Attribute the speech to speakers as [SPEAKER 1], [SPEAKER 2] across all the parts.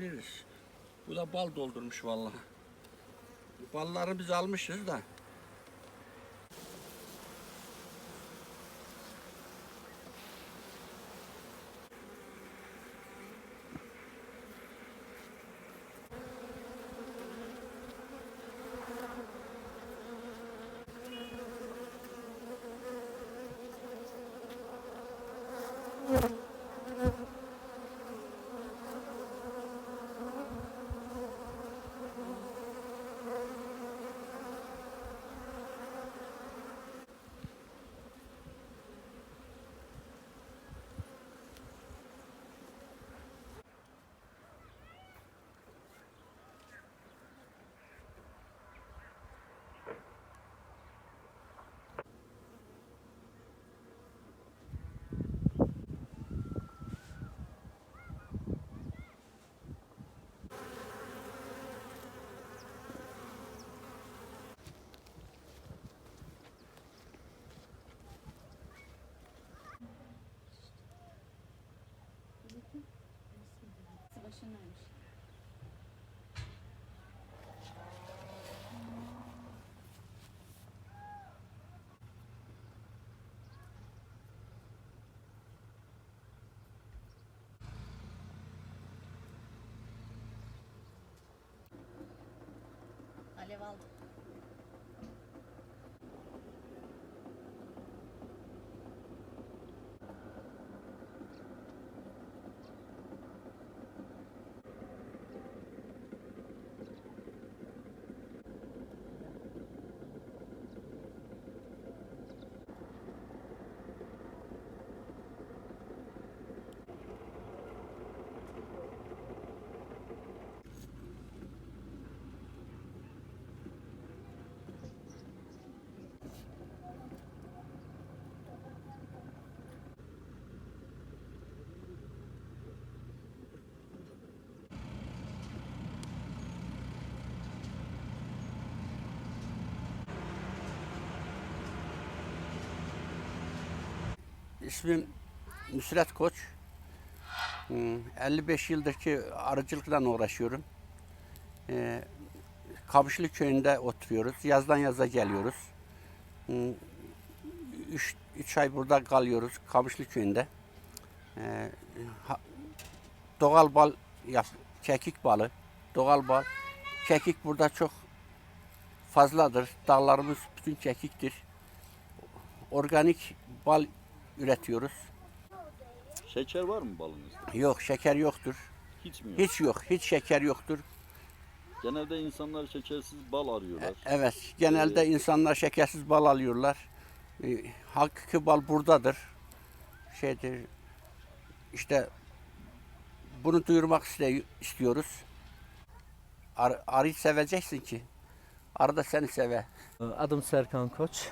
[SPEAKER 1] yapabiliriz. Bu da bal doldurmuş vallahi. Balları biz almışız da.
[SPEAKER 2] Alev aldı.
[SPEAKER 1] İsmim Nusret Koç. Hmm, 55 yıldır ki arıcılıkla uğraşıyorum. Ee, Kamışlı köyünde oturuyoruz. Yazdan yaza geliyoruz. 3 ay burada kalıyoruz Kamışlı köyünde. Ee, doğal bal yap, kekik balı, doğal bal. Kekik burada çok fazladır. Dağlarımız bütün kekiktir. Organik bal üretiyoruz.
[SPEAKER 3] Şeker var mı balınızda?
[SPEAKER 1] Yok şeker yoktur.
[SPEAKER 3] Hiç mi yok?
[SPEAKER 1] Hiç yok. Hiç şeker yoktur.
[SPEAKER 3] Genelde insanlar şekersiz bal arıyorlar.
[SPEAKER 1] Evet. Genelde insanlar şekersiz bal alıyorlar. Ee, Hakiki bal buradadır. Şeydir. İşte bunu duyurmak iste- istiyoruz. Ar arıyı seveceksin ki. Arı da seni sever.
[SPEAKER 4] Adım Serkan Koç.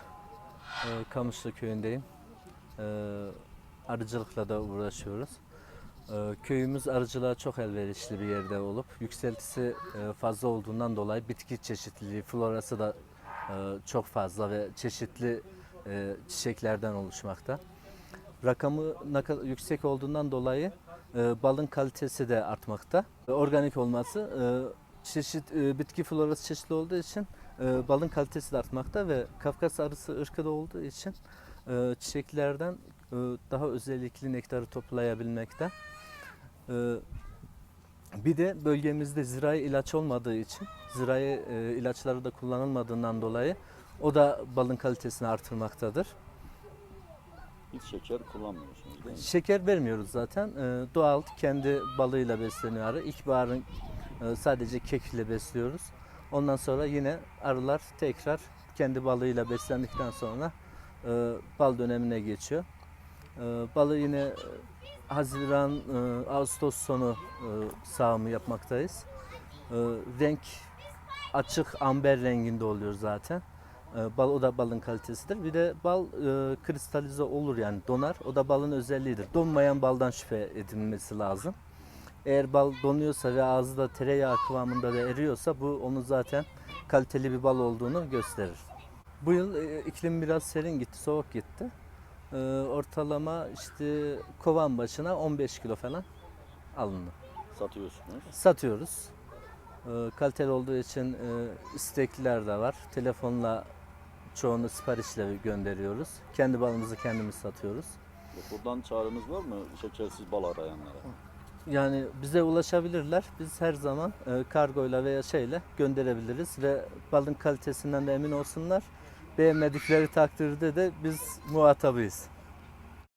[SPEAKER 4] Ee, Kamışlı köyündeyim. Ee, Arıcılıkla da uğraşıyoruz. Ee, Köyümüz arıcılığa çok elverişli bir yerde olup yükseltisi e, fazla olduğundan dolayı bitki çeşitliliği, florası da e, çok fazla ve çeşitli e, çiçeklerden oluşmakta. Rakamı yüksek olduğundan dolayı balın kalitesi de artmakta. Organik olması çeşit bitki florası çeşitli olduğu için balın kalitesi de artmakta ve Kafkas arısı ırkı da olduğu için e, çiçeklerden e, daha özellikli nektarı toplayabilmekte. E, bir de bölgemizde zirai ilaç olmadığı için, zirai e, ilaçları da kullanılmadığından dolayı o da balın kalitesini artırmaktadır.
[SPEAKER 3] Hiç şeker kullanmıyorsunuz değil mi?
[SPEAKER 4] Şeker vermiyoruz zaten. E, doğal kendi balıyla besleniyor arı. İlkbaharın e, sadece kek ile besliyoruz. Ondan sonra yine arılar tekrar kendi balıyla beslendikten sonra e, bal dönemine geçiyor. E, balı yine e, Haziran, e, Ağustos sonu e, sağımı yapmaktayız. E, renk açık amber renginde oluyor zaten. E, Bal o da balın kalitesidir. Bir de bal e, kristalize olur yani donar. O da balın özelliğidir. Donmayan baldan şüphe edilmesi lazım. Eğer bal donuyorsa ve ağızda tereyağı kıvamında da eriyorsa bu onun zaten kaliteli bir bal olduğunu gösterir. Bu yıl e, iklim biraz serin gitti, soğuk gitti. E, ortalama işte kovan başına 15 kilo falan alındı.
[SPEAKER 3] Satıyorsunuz.
[SPEAKER 4] Satıyoruz. Ee, kaliteli olduğu için e, istekliler de var. Telefonla çoğunu siparişle gönderiyoruz. Kendi balımızı kendimiz satıyoruz.
[SPEAKER 3] Buradan çağrınız var mı şekersiz bal arayanlara?
[SPEAKER 4] Yani bize ulaşabilirler. Biz her zaman e, kargoyla veya şeyle gönderebiliriz ve balın kalitesinden de emin olsunlar. Beğenmedikleri takdirde de biz muhatabıyız.